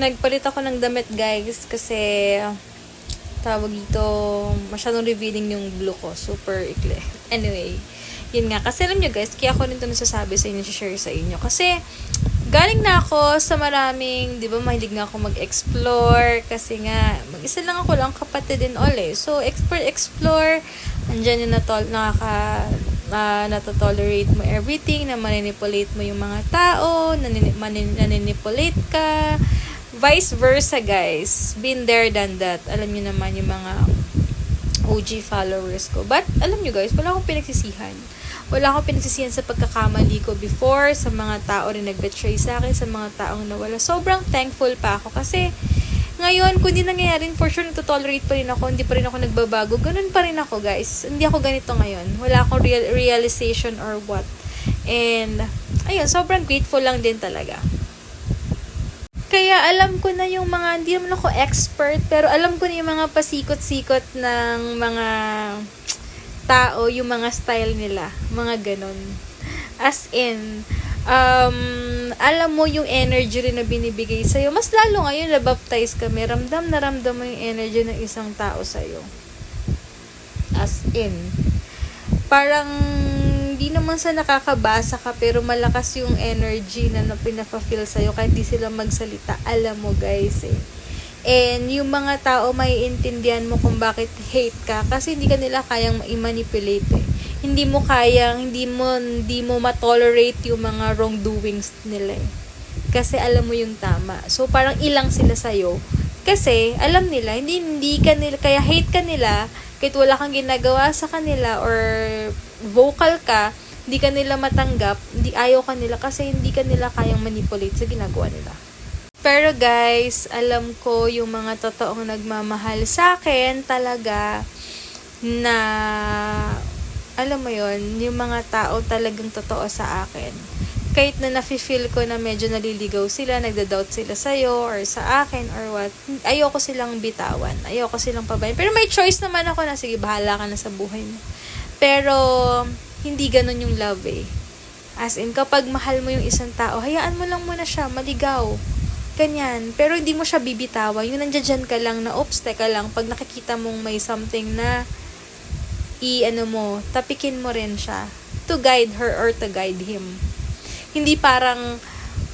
Nagpalit ako ng damit guys kasi tawag dito masyadong revealing yung blue ko. Super ikli. Anyway, yun nga. Kasi alam nyo guys, kaya ako rin ito nasasabi sa inyo, share sa inyo. Kasi galing na ako sa maraming, di ba, mahilig nga ako mag-explore. Kasi nga, mag-isa lang ako lang, kapatid din all eh. So, explore, explore. Andyan yung natol, nakaka, uh, natotolerate mo everything, na manipulate mo yung mga tao, nanin, manin, naninipulate ka. Vice versa, guys. Been there, done that. Alam niyo naman yung mga OG followers ko. But, alam nyo guys, wala akong pinagsisihan. Wala akong pinagsisihan sa pagkakamali ko before, sa mga tao rin nag-betray sa akin, sa mga taong nawala. Sobrang thankful pa ako kasi ngayon, kung di nangyayari, for sure, nagtotolerate pa rin ako, hindi pa rin ako nagbabago. Ganun pa rin ako, guys. Hindi ako ganito ngayon. Wala akong real, realization or what. And, ayun, sobrang grateful lang din talaga. Kaya alam ko na yung mga, hindi naman ako expert, pero alam ko na yung mga pasikot-sikot ng mga tao, yung mga style nila. Mga ganon. As in, um, alam mo yung energy rin na binibigay sa'yo. Mas lalo ngayon na baptize kami, ramdam na ramdam mo yung energy ng isang tao sa'yo. As in. Parang, hindi naman sa nakakabasa ka, pero malakas yung energy na, na pinapa-feel sa'yo kahit di sila magsalita. Alam mo guys eh. And yung mga tao may intindihan mo kung bakit hate ka kasi hindi ka nila kayang i-manipulate eh. Hindi mo kayang, hindi mo, hindi mo ma-tolerate yung mga wrongdoings nila eh. Kasi alam mo yung tama. So parang ilang sila sa'yo. Kasi alam nila, hindi, hindi ka kaya hate ka nila, kahit wala kang ginagawa sa kanila or vocal ka, hindi ka nila matanggap, hindi ayaw ka nila kasi hindi ka nila kayang manipulate sa ginagawa nila. Pero guys, alam ko yung mga totoong nagmamahal sa akin talaga na alam mo yon yung mga tao talagang totoo sa akin. Kahit na nafe-feel ko na medyo naliligaw sila, nagda-doubt sila sa'yo or sa akin or what, ayoko silang bitawan. Ayoko silang pabayan. Pero may choice naman ako na, sige, bahala ka na sa buhay mo. Pero, hindi ganun yung love eh. As in, kapag mahal mo yung isang tao, hayaan mo lang muna siya, maligaw. Ganyan. Pero hindi mo siya bibitawan. Yung nandiyan ka lang na, oops, teka lang, pag nakikita mong may something na i-ano mo, tapikin mo rin siya to guide her or to guide him. Hindi parang,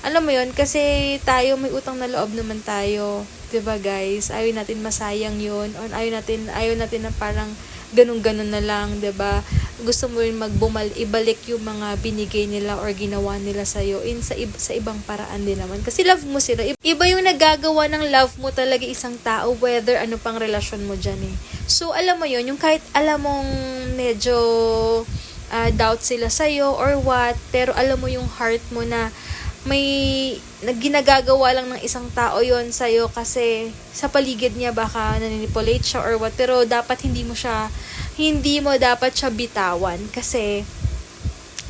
alam mo yon kasi tayo may utang na loob naman tayo. 'di ba guys? Ayaw natin masayang yun. Or ayaw natin, ayaw natin na parang ganun-ganun na lang, 'di ba? Gusto mo rin magbumal, ibalik yung mga binigay nila or ginawa nila sa iyo in sa, ib- sa ibang paraan din naman. Kasi love mo sila. Iba yung nagagawa ng love mo talaga isang tao, whether ano pang relasyon mo dyan eh. So, alam mo yon yung kahit alam mong medyo uh, doubt sila sa'yo or what, pero alam mo yung heart mo na may ginagagawa lang ng isang tao yon sa'yo kasi sa paligid niya baka naninipulate siya or what, pero dapat hindi mo siya, hindi mo dapat siya bitawan kasi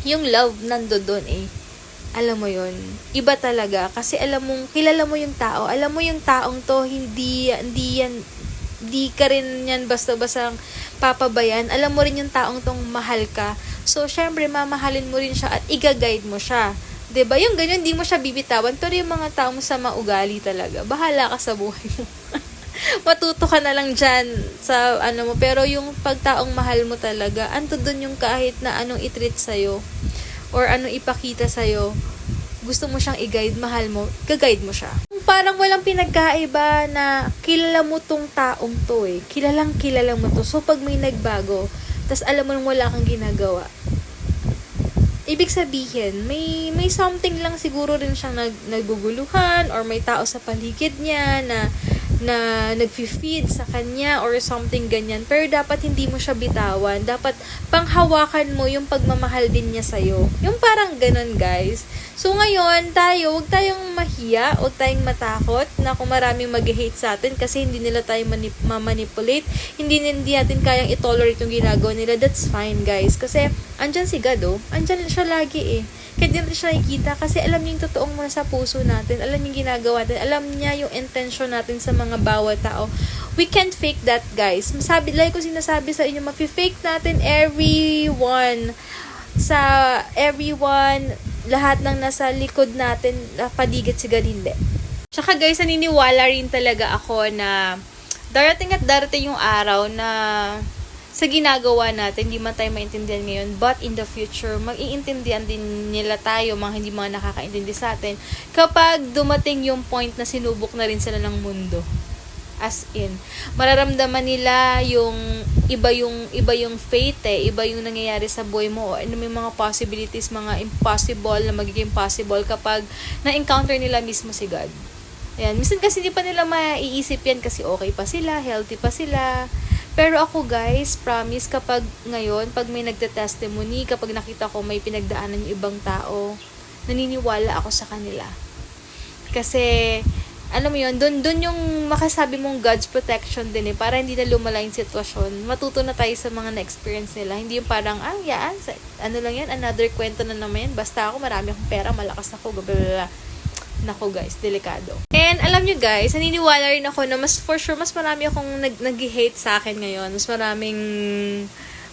yung love nando doon eh. Alam mo yon iba talaga kasi alam mong, kilala mo yung tao, alam mo yung taong to, hindi, hindi yan, di ka rin yan basta-basta papabayan. Alam mo rin yung taong tong mahal ka. So, syempre, mamahalin mo rin siya at iga-guide mo siya. 'Di ba Yung ganyan, hindi mo siya bibitawan. Pero yung mga taong sa maugali talaga, bahala ka sa buhay mo. Matuto ka na lang dyan sa ano mo. Pero yung pagtaong mahal mo talaga, anto dun yung kahit na anong itreat sa'yo or anong ipakita sa'yo, gusto mo siyang i-guide, mahal mo, ga-guide mo siya. Parang walang pinagkaiba na kilala mo tong taong to eh. Kilalang kilala mo to. So, pag may nagbago, tas alam mo nang wala kang ginagawa, ibig sabihin, may may something lang siguro rin siyang nag, naguguluhan or may tao sa paligid niya na na nagfi-feed sa kanya or something ganyan. Pero dapat hindi mo siya bitawan. Dapat panghawakan mo yung pagmamahal din niya sa'yo. Yung parang ganun, guys. So, ngayon, tayo, huwag tayong mahiya, huwag tayong matakot na kung maraming mag-hate sa atin kasi hindi nila tayo manip- ma-manipulate, hindi, hindi natin kayang i-tolerate yung ginagawa nila. That's fine, guys. Kasi, andyan si God, oh. Andyan siya lagi, eh. Kaya di siya nakikita kasi alam niya yung totoong nasa puso natin. Alam niya yung ginagawa natin. Alam niya yung intention natin sa mga bawat tao. We can't fake that, guys. Masabi, like ko sinasabi sa inyo, mafi-fake natin everyone sa everyone, lahat ng nasa likod natin, padigit si God, hindi. Tsaka guys, naniniwala rin talaga ako na darating at darating yung araw na sa ginagawa natin, hindi man tayo maintindihan ngayon, but in the future, mag-iintindihan din nila tayo, mga hindi mga nakakaintindi sa atin, kapag dumating yung point na sinubok na rin sila ng mundo. As in, mararamdaman nila yung iba yung iba yung fate eh, iba yung nangyayari sa buhay mo, o ano may mga possibilities, mga impossible na magiging possible kapag na-encounter nila mismo si God. Ayan, minsan kasi hindi pa nila maiisip yan kasi okay pa sila, healthy pa sila. Pero ako guys, promise kapag ngayon, pag may nagte-testimony, kapag nakita ko may pinagdaanan yung ibang tao, naniniwala ako sa kanila. Kasi, alam mo yun, dun, dun yung makasabi mong God's protection din eh, para hindi na lumala yung sitwasyon. Matuto na tayo sa mga na-experience nila. Hindi yung parang, ah, sa- ano lang yan, another kwento na naman yan. Basta ako, marami akong pera, malakas ako, blah, blah, blah. Nako guys, delikado. And alam nyo guys, naniniwala rin ako na mas for sure, mas marami akong nag, nag-hate sa akin ngayon. Mas maraming,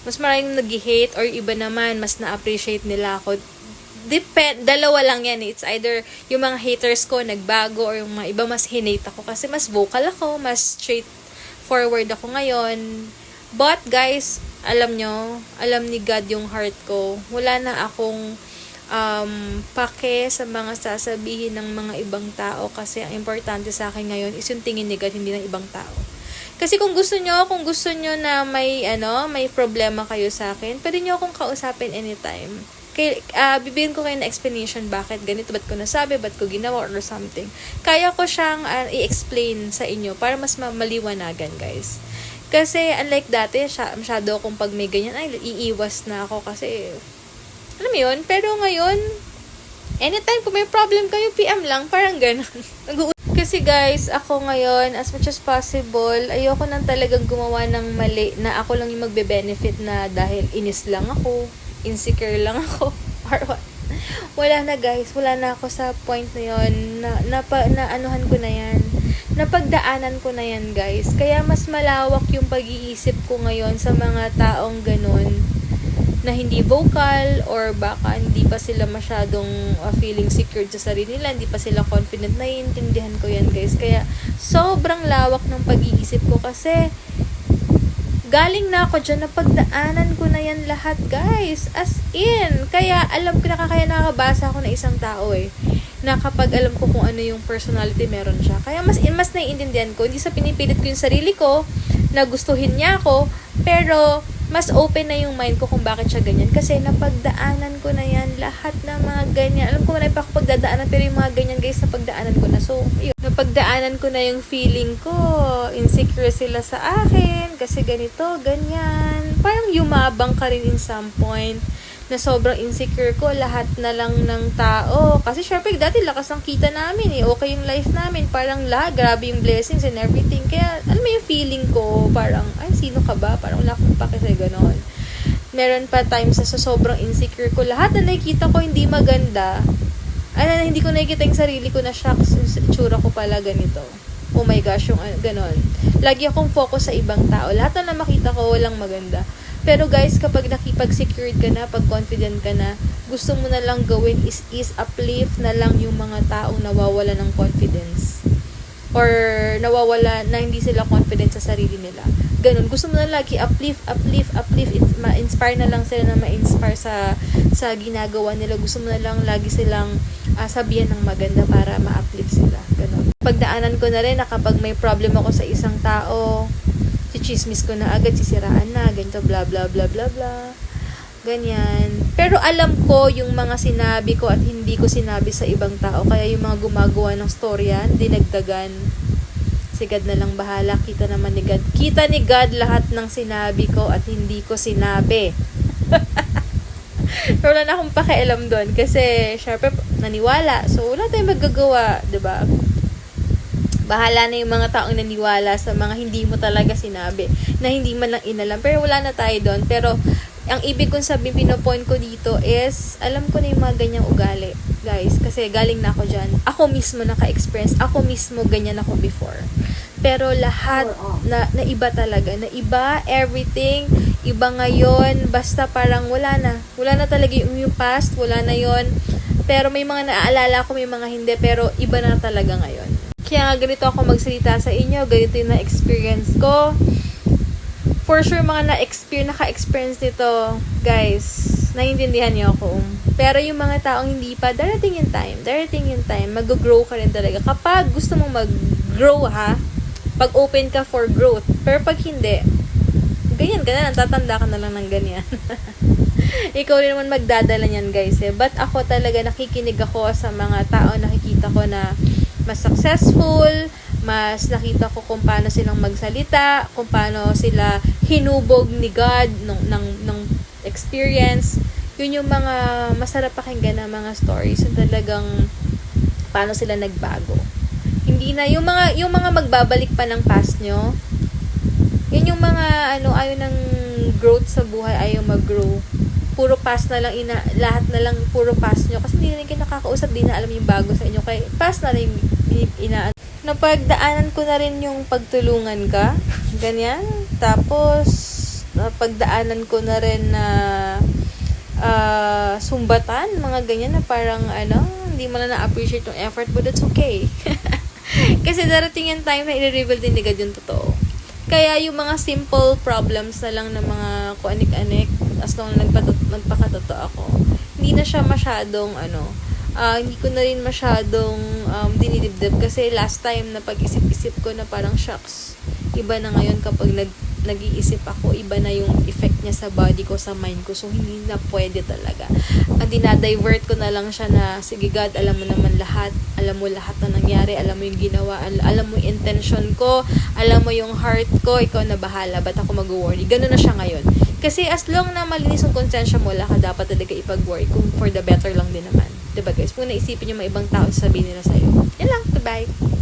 mas maraming nag-hate or iba naman, mas na-appreciate nila ako. Depend, dalawa lang yan. It's either yung mga haters ko nagbago or yung mga iba mas hinate ako kasi mas vocal ako, mas straight forward ako ngayon. But guys, alam nyo, alam ni God yung heart ko. Wala na akong um, pake sa mga sasabihin ng mga ibang tao kasi ang importante sa akin ngayon is yung tingin ni God, hindi ng ibang tao. Kasi kung gusto nyo, kung gusto nyo na may, ano, may problema kayo sa akin, pwede nyo akong kausapin anytime. Kay, ah bibigyan ko kayo ng explanation bakit ganito, ba't ko nasabi, ba't ko ginawa, or something. Kaya ko siyang ah, i-explain sa inyo para mas ma- maliwanagan, guys. Kasi, unlike dati, masyado akong pag may ganyan, ay, iiwas na ako kasi, alam mo yun? Pero ngayon, anytime kung may problem kayo, PM lang, parang ganun. Kasi guys, ako ngayon, as much as possible, ayoko nang talagang gumawa ng mali na ako lang yung magbe-benefit na dahil inis lang ako, insecure lang ako, or what. Wala na guys, wala na ako sa point na yon na, na, na anuhan ko na yan napagdaanan ko na yan guys. Kaya mas malawak yung pag-iisip ko ngayon sa mga taong ganun na hindi vocal or baka hindi pa sila masyadong uh, feeling secured sa sarili nila, hindi pa sila confident. Naiintindihan ko yan guys. Kaya sobrang lawak ng pag-iisip ko kasi galing na ako dyan, napagdaanan ko na yan lahat, guys. As in. Kaya, alam ko na kaya nakakabasa ako ng isang tao eh. Na kapag alam ko kung ano yung personality meron siya. Kaya mas, mas naiintindihan ko. Hindi sa pinipilit ko yung sarili ko na gustuhin niya ako. Pero, mas open na yung mind ko kung bakit siya ganyan. Kasi napagdaanan ko na yan lahat ng mga ganyan. Alam ko wala pa ako pagdadaanan pero yung mga ganyan guys napagdaanan ko na. So, yun. Napagdaanan ko na yung feeling ko. Insecure sila sa akin kasi ganito, ganyan. Parang yumabang ka rin in some point na sobrang insecure ko, lahat na lang ng tao. Kasi syempre, dati lakas ng kita namin eh. Okay yung life namin. Parang la, grabe yung blessings and everything. Kaya, alam mo yung feeling ko, parang, ay, sino ka ba? Parang wala akong pakisay ganon. Meron pa times na sa sobrang insecure ko. Lahat na nakikita ko hindi maganda. Ay, na, hindi ko nakikita yung sarili ko na shocks, yung tsura ko pala ganito. Oh my gosh, yung uh, ganon. Lagi akong focus sa ibang tao. Lahat na makita ko, walang maganda. Pero guys, kapag nakipag-secured ka na, pag confident ka na, gusto mo na lang gawin is, is uplift na lang yung mga taong nawawala ng confidence. Or nawawala na hindi sila confident sa sarili nila. Ganun. Gusto mo na lagi uplift, uplift, uplift. It's, ma-inspire na lang sila na ma-inspire sa, sa ginagawa nila. Gusto mo na lang lagi silang uh, sabihan ng maganda para ma-uplift sila. Ganun. Pagdaanan ko na rin na kapag may problem ako sa isang tao, chismis ko na agad, sisiraan na, ganito, bla bla bla bla bla. Ganyan. Pero alam ko yung mga sinabi ko at hindi ko sinabi sa ibang tao. Kaya yung mga gumagawa ng storya, dinagdagan. Si God na lang bahala. Kita naman ni God. Kita ni God lahat ng sinabi ko at hindi ko sinabi. Pero wala na akong pakialam doon. Kasi, syempre, naniwala. So, wala tayong magagawa. 'di ba bahala na yung mga taong naniwala sa mga hindi mo talaga sinabi, na hindi man lang inalam. Pero wala na tayo doon. Pero, ang ibig kong sabihin, pinopoint ko dito is, alam ko na yung mga ganyang ugali, guys. Kasi galing na ako dyan. Ako mismo naka-experience. Ako mismo ganyan ako before. Pero lahat na, na iba talaga. Na iba, everything, iba ngayon. Basta parang wala na. Wala na talaga yung, yung past. Wala na yon Pero may mga naaalala ko, may mga hindi. Pero iba na talaga ngayon. Kaya nga ganito ako magsalita sa inyo, ganito yung na-experience ko. For sure, mga na-experience, naka-experience nito, guys, naiintindihan niyo ako. Pero yung mga taong hindi pa, darating yung time, darating yung time, mag-grow ka rin talaga. Kapag gusto mong mag-grow ha, pag open ka for growth. Pero pag hindi, ganyan ka na lang, tatanda ka na lang ng ganyan. Ikaw rin naman magdadala niyan, guys. Eh. But ako talaga, nakikinig ako sa mga tao, nakikita ko na mas successful, mas nakita ko kung paano silang magsalita, kung paano sila hinubog ni God ng, ng, ng experience. Yun yung mga masarap pakinggan na mga stories. Yung talagang paano sila nagbago. Hindi na, yung mga, yung mga magbabalik pa ng past nyo, yun yung mga, ano, ayaw ng growth sa buhay, ayaw mag-grow. Puro past na lang, ina, lahat na lang puro past nyo. Kasi hindi na kayo nakakausap, di na alam yung bago sa inyo. Kaya past na rin yung ina, napagdaanan ko na rin yung pagtulungan ka. Ganyan. Tapos, napagdaanan ko na rin na ah, sumbatan, mga ganyan na parang ano, hindi mo na na-appreciate yung effort, but it's okay. Kasi darating yung time na i-reveal din God yung totoo. Kaya yung mga simple problems na lang ng mga kuanik-anik, as long na nagpatot- magpakatotoo ako, hindi na siya masyadong ano, ah, hindi ko na rin masyadong um, dinidibdib kasi last time na pag-isip-isip ko na parang shocks. Iba na ngayon kapag nag nag-iisip ako, iba na yung effect niya sa body ko, sa mind ko. So, hindi na pwede talaga. Ang dinadivert ko na lang siya na, sige God, alam mo naman lahat. Alam mo lahat na nangyari. Alam mo yung ginawa. al- Alam mo yung intention ko. Alam mo yung heart ko. Ikaw na bahala. Ba't ako mag-worry? Ganun na siya ngayon. Kasi as long na malinis yung konsensya mo, wala ka dapat talaga ipag-worry kung for the better lang din naman. Diba guys? Kung naisipin yung mga ibang tao, sabihin nila sa'yo. Yan lang. Goodbye.